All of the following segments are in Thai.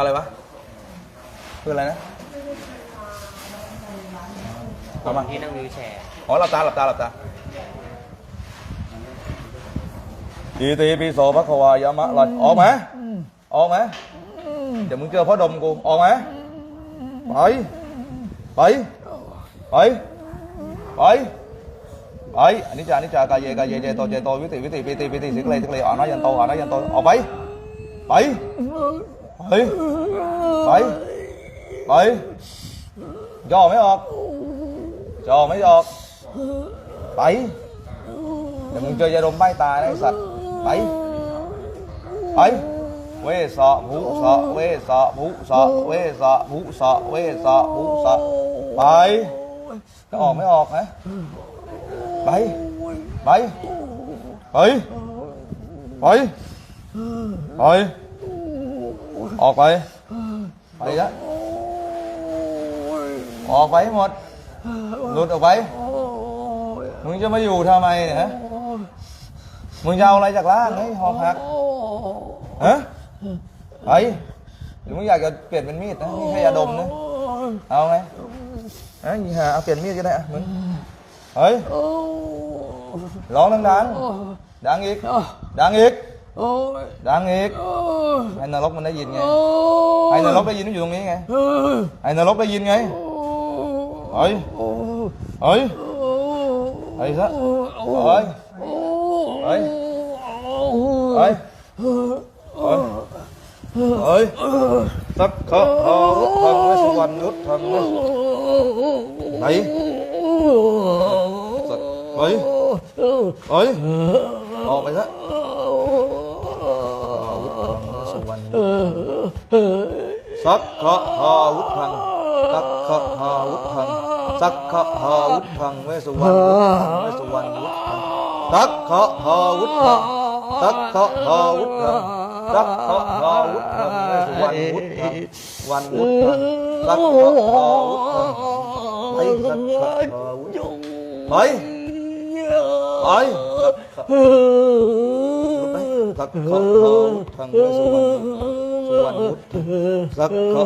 อะไรวะคืออะไรนะเอามาที่นั่งวิวแชร์อ๋อหลับตาหลับตาหลับตาอีตีปีโสพระควายามะหลัดออกไหมออกไหมเดี๋ยวมึงเจอพ่อดมกูออกไหมไปไปไปไปไปอันนี้จาอันนี้จากายเยกายเยเจโตเจโตวิติวิติปิติปิติสิกเลสิกเลอ่านายันโตอ่านายันโตออกไปไปไปไปไปย่อไม่ออกจอไม่ออกไปเดี๋ยวมึงเจอยาดมใบตายนะไอ้สัตว์ไปไป เวสะภุสะเวสะภุสะเวสะภุสะเวสะภุสะไปจะออกไม่ออกนะไปไปไปไปไป ออกไป ไปละออกไปให้หมด หลุดออกไป มึงจะมาอยู่ทำไมเนี่ยฮะมึงจะเอาอะไรจากล่างไอ้หอกหักฮะไปหรือมึงอยากจะเปลี่ยนเป็นมีดนะนี่แค่ยาดมนะเอาไงฮะยีหาเอาเปลี่ยนมีดก็ได้อะมึงเฮ้ยร้องดังๆดังอีกดังอีก โอ้ยดังอีกโอ้ยให้นรกมันได้ยินไงโอ้ยให้นรกได้ยินมันอยู่ตรงนี้ไงเฮ้ยให้น สักขะหาวุธังสักขะหาวุธังสักขะหาวุธังเวสวรรณยุทธังเวสวรรณยุทธังสักขะหาวุธังสักขะหาวุธังสักขะหาวุธังเวสวรรณยุทธังวันวุธังสักขะหาวุธังไปสักขะหาวุธังไปไปสักขะหาวุธังเวสวรรณ สุวรรณวุธังสักข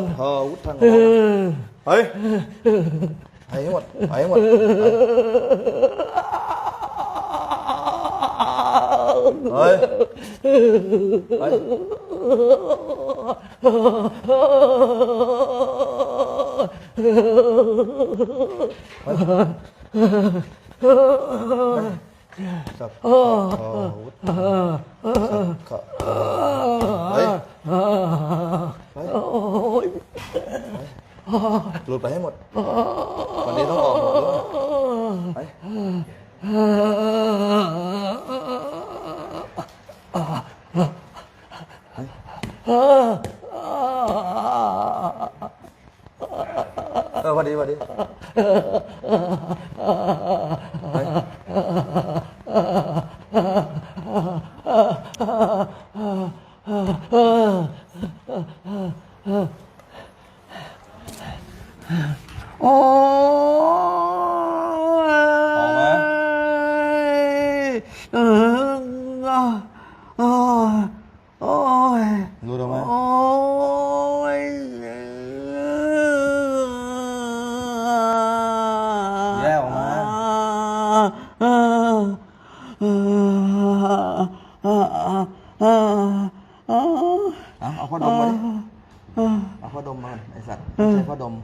ะ หาวุธังไปไปให้หมดไปให้หมดไปเฮ้ยหาวุธังสักขะเฮ้ยไปหลุดไปให้หมด วันนี้ต้องออกหมดด้วยไปเออวันดีวันดีไป ออกไหม เออโอ้ยโอ้ย หลุดออกไหม โอ้ย แยกออกมา เอาเอาพ่อดมมาดิเอาพ่อด มมาก่อนไอสัตว์ไม่ใช่พ่อดม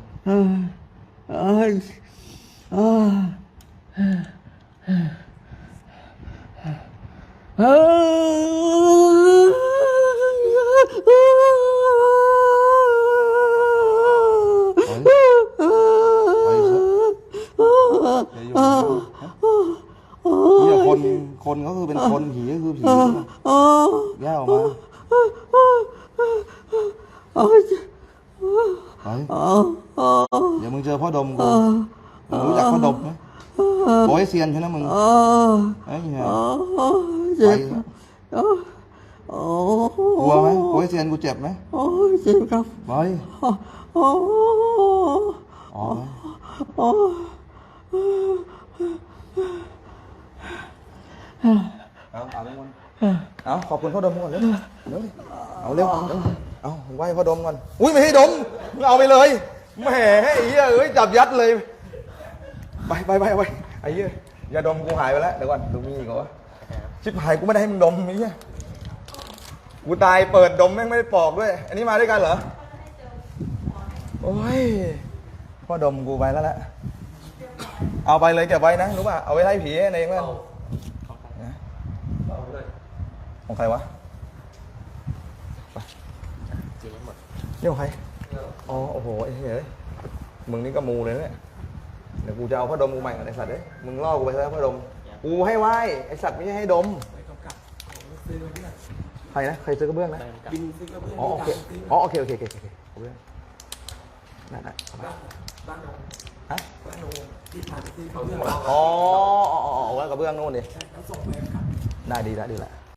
ไปเถอะอย่าอยู่ฮะเนี่ยคนคนก็คือเป็นคนผีก็คือผีแยกออกมา ไปเดี๋ยวมึงเจอพ่อดมกูมึงรู้จักพ่อดมไหมโป้ยเซียนใช่ไหมมึงไอ้เหี้ยไปเถอะกลัวไหมโป้ยเซียนกูเจ็บไหมโอ้ยเจ็บครับไปโอ้อ๋อโอ้เอาเอาทุกคนเอาขอบคุณพ่อดมก่อนเร็วเร็วดิเอาเร็วเร็ว เอาไหว้พ่อดมก่อน อุ้ยไม่ให้ดมมึงเอาไปเลย แหมไอ้เหี้ยเอ้ยจับยัดเลย ไปไปไปไปไอ้เหี้ยยาดมกูหายไปแล้วเดี๋ยวก่อนดูมีอีกเหรอวะชิบหายกูไม่ได้ให้มึงดมไอ้เหี้ยกูตายเปิดดมแม่งไม่ได้ปอกด้วย อันนี้มาด้วยกันเหรอ โอ้ยพ่อดมกูไปแล้วแหละ เอาไปเลยเก็บไว้นะรู้ป่ะ เอาไว้ไล่ผีเองแล้วนะของใครวะไป เรื่องของใครอ๋อโอ้โหไอ้เฮ้ยมึงนี่ก็มูเลยนะเนี่ยเดี๋ยวกูจะเอาพ่อดมกูใหม่ก่อนไอ้สัตว์เอ้ยมึงล่อกูไปแล้วพ่อดมกูให้ไหว้ไอ้สัตว์ไม่ใช่ให้ดมใครนะใครซื้อกระเบื้องนะบินซื้อกระเบื้องอ๋อโอเคอ๋อโอเคโอเคโอเคโอเคกระเบื้องนั่นน่ะเอาไปบ้านโนฮะบ้านโนที่ผ่านไปซื้อกระเบื้องอ๋ออ๋ออ๋อเอาไว้กระเบื้องนู่นดิเขาส่งไปครับได้ดีแล้วดีแล้ว